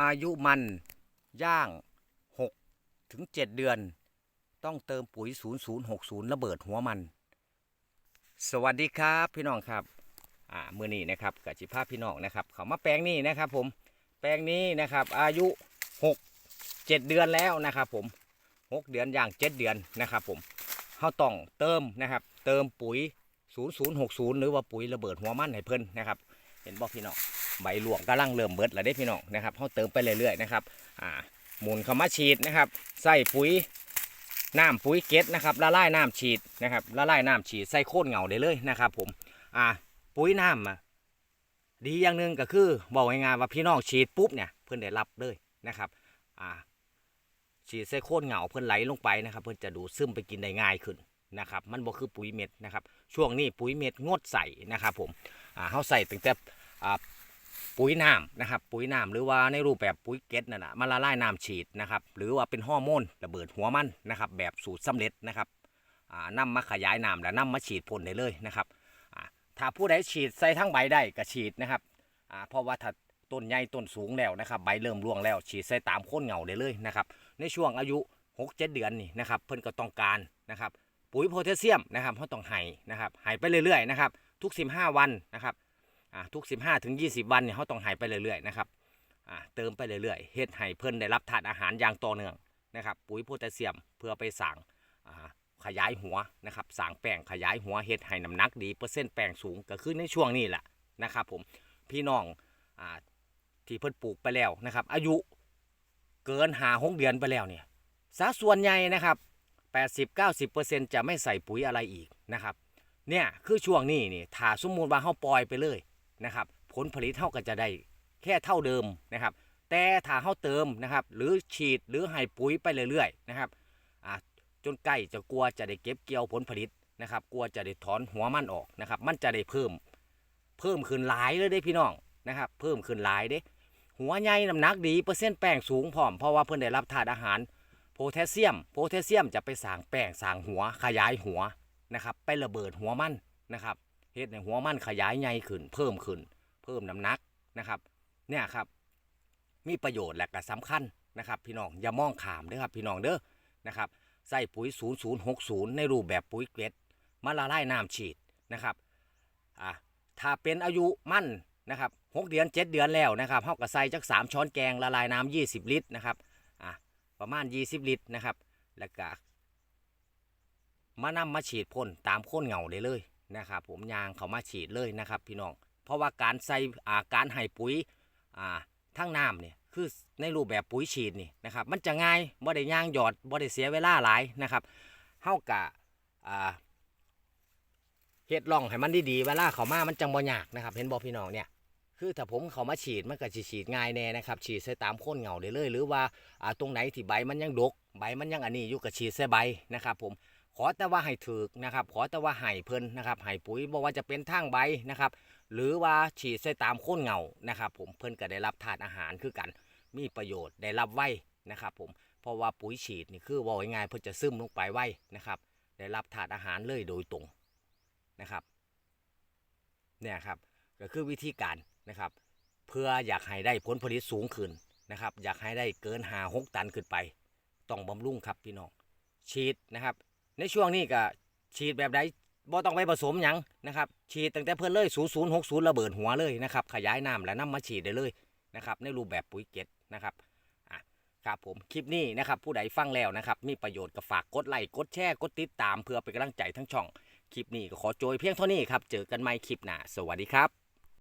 อายุมันย่าง6ถึง7เดือน ต้องเติมปุ๋ย 0060 ระเบิดหัวมัน สวัสดีครับพี่น้องครับอ่ามือนี้นะครับกับจิภาพพี่น้องนะครับ เขามาแปลงนี้นะครับผมแปลงนี้นะครับอายุ 6 7 เดือนแล้วนะครับผม 6 เดือนย่าง 7 เดือนนะครับผมเขาต้องเติมนะครับ เติมปุ๋ย 0060 หรือว่าปุ๋ยระเบิดหัวมันให้เพิ่นนะครับ เห็นบอกพี่น้องใบหลวงกำลังเริ่มเบิดแล้วได้พี่น้องนะครับเขาเติมไปเรื่อยๆนะครับอ่าหมุนเข้ามาฉีดนะครับ ใส่ปุ๋ยน้ำปุ๋ยเกล็ดนะครับละลายน้ำฉีดนะครับละลายน้ำฉีดใส่โค่นเหงาได้เลยนะครับ ผมอ่าปุ๋ยน้ำอะดีอย่างหนึ่งก็คือบอกง่ายๆว่าพี่น้องฉีดปุ๊บเนี่ยเพื่อนได้รับเลยนะครับอ่าฉีดใส่โค่นเหงาเพื่อนไหลลงไปนะครับ เพื่อนจะดูดซึมไปกินได้ง่ายขึ้นนะครับ มันบ่คือปุ๋ยเม็ดนะครับ ช่วงนี้ปุ๋ยเม็ดงดใส่นะครับผม อ่าเขาใส่ตั้งแต่อ่าปุ๋ยน้ำนะครับปุ๋ยน้ำหรือว่าในรูปแบบปุ๋ยเก็ตนั่นนะมาละลายน้ำฉีดนะครับหรือว่าเป็นฮอร์โมนระเบิดหัวมันนะครับแบบสูตรสำเร็จนะครับอ่านำมาขยายน้ำและนำมาฉีดพ่นได้เลยนะครับอ่าถ้าผู้ใดฉีดใส่ทั้งใบได้ก็ฉีดนะครับอ่าเพราะว่าถ้าต้นใหญ่ต้นสูงแล้วนะครับใบเริ่มร่วงแล้ว ฉีดใส่ตามโคนเหงาได้เลยนะครับในช่วงอายุ 6-7 เดือนนี่นะครับเพิ่นก็ต้องการนะครับปุ๋ยโพแทสเซียมนะครับเขาต้องให้นะครับให้ไปเรื่อยๆนะครับ ทุก 15 วันนะครับอ่าทุก 15ถึง20 วันเนี่ยเขาต้องหายไปเรื่อยๆนะครับอ่าเติมไปเรื่อยๆเฮ็ดให้เพิ่นได้รับธาตุอาหารอย่างต่อเนื่องนะครับปุ๋ยโพแทสเซียมเพื่อไปสั่งอ่าขยายหัวนะครับสั่งแป้งขยายหัวเฮ็ดให้น้ำหนักดีเปอร์เซ็นต์แป้งสูงก็คือในช่วงนี้แหละนะครับผมพี่น้องอ่าที่เพิ่นปลูกไปแล้วนะครับ อายุเกินหาหกเดือนไปแล้วเนี่ยสัดส่วนใหญ่นะครับ 80-90%จะไม่ใส่ปุ๋ยอะไรอีกนะครับ เนี่ยคือช่วงนี้นี่ถ้าสมมุติว่าเขาปล่อยไปเลยนะครับ ผลผลิตเท่าก็จะได้แค่เท่าเดิมนะครับ แต่ถ้าเขาเติมนะครับ หรือฉีดหรือให้ปุ๋ยไปเรื่อยๆนะครับอ่าจนใกล้จะกลัวจะได้เก็บเกี่ยวผลผลิตนะครับกลัวจะได้ถอนหัวมันออกนะครับ มันจะได้เพิ่ม เพิ่มขึ้นหลายเลยเด้พี่น้องนะครับ เพิ่มขึ้นหลายเด้หัวใหญ่น้ำหนักดีเปอร์เซ็นต์แป้งสูงพร้อมเพราะว่าเพิ่นได้รับธาตุอาหารโพแทสเซียม โพแทสเซียมจะไปสร้างแป้งสร้างหัวขยายหัว นะครับ ไประเบิดหัวมันนะครับเฮ็ดในหัวมันขยายใหญ่ขึ้น เพิ่มขึ้น เพิ่มน้ำหนักนะครับ เนี่ยครับ มีประโยชน์และก็สำคัญนะครับ พี่น้องอย่ามองขามเด้อครับ พี่น้องเด้อนะครับใส่ปุ๋ย 0060 ในรูปแบบปุ๋ยเกล็ดมาละลายน้ำฉีดนะครับอะถ้าเป็นอายุมั่นนะครับ6เดือน 7 เดือนแล้วนะครับเฮาก็ใส่จัก 3 ช้อนแกงละลายน้ำ20 ลิตรนะครับอะประมาณ 20 ลิตรนะครับ แล้วก็ มานำมาฉีดพ่นตามโค่นเหงาได้เลยนะครับผมยางเขามาฉีดเลยนะครับพี่น้องเพราะว่าการใส่อาการให้ปุ๋ยอ่าทั้งน้ำเนี่ยคือในรูปแบบปุ๋ยฉีดนี่นะครับมันจะง่ายบ่ได้ย่างหยอดบ่ได้เสียเวลาหลายนะครับเฮากะอ่าเฮ็ดร่องให้มันดีๆเวลาเขามามันจังบ่ยากนะครับเห็นบ่พี่น้องเนี่ยคือถ้าผมเขามาฉีดมันก็สิฉีดง่ายแน่นะครับฉีดใส่ตามโค่นเหงาได้เลยหรือว่าอ่าตรงไหนที่ใบมันยังดกใบมันยังอันนี้อยู่ก็ฉีดใส่ใบนะครับผม ขอแต่ว่าให้ถือนะครับ ขอแต่ว่าให้เพิ่นนะครับให้ปุ๋ยบอกว่าจะเป็นทางใบนะครับ หรือว่าฉีดใส่ตามโค่นเงานะครับ ผมเพิ่นก็ได้รับธาตุอาหารคือกัน มีประโยชน์ได้รับไว้นะครับผมเพราะว่าปุ๋ยฉีดนี่คือว่าง่ายเพิ่นจะซึมลงไปไว้นะครับ ได้รับธาตุอาหารเลยโดยตรงนะครับเนี่ยครับก็คือวิธีการนะครับ เพื่ออยากให้ได้ผลผลิตสูงขึ้นนะครับ อยากให้ได้เกินหาหกตันขึ้นไป ต้องบำรุงครับพี่น้องฉีดนะครับ ในช่วงนี้ก็ฉีดแบบใดบ่ต้องไปผสมหยังนะครับ ฉีดตั้งแต่เพิ่นเลย 0060 ระเบิดหัวเลยนะครับ ขยายน้ำและน้ำมาฉีดได้เลยนะครับ ในรูปแบบปุ๋ยเกล็ดนะครับอะครับผมคลิปนี้นะครับผู้ใดฟังแล้วนะครับ มีประโยชน์ก็ฝากกดไลค์กดแชร์กดติดตามเพื่อเป็นกำลังใจทั้งช่อง คลิปนี้ก็ขอโจยเพียงเท่านี้ครับ เจอกันใหม่คลิปหน้าสวัสดีครับ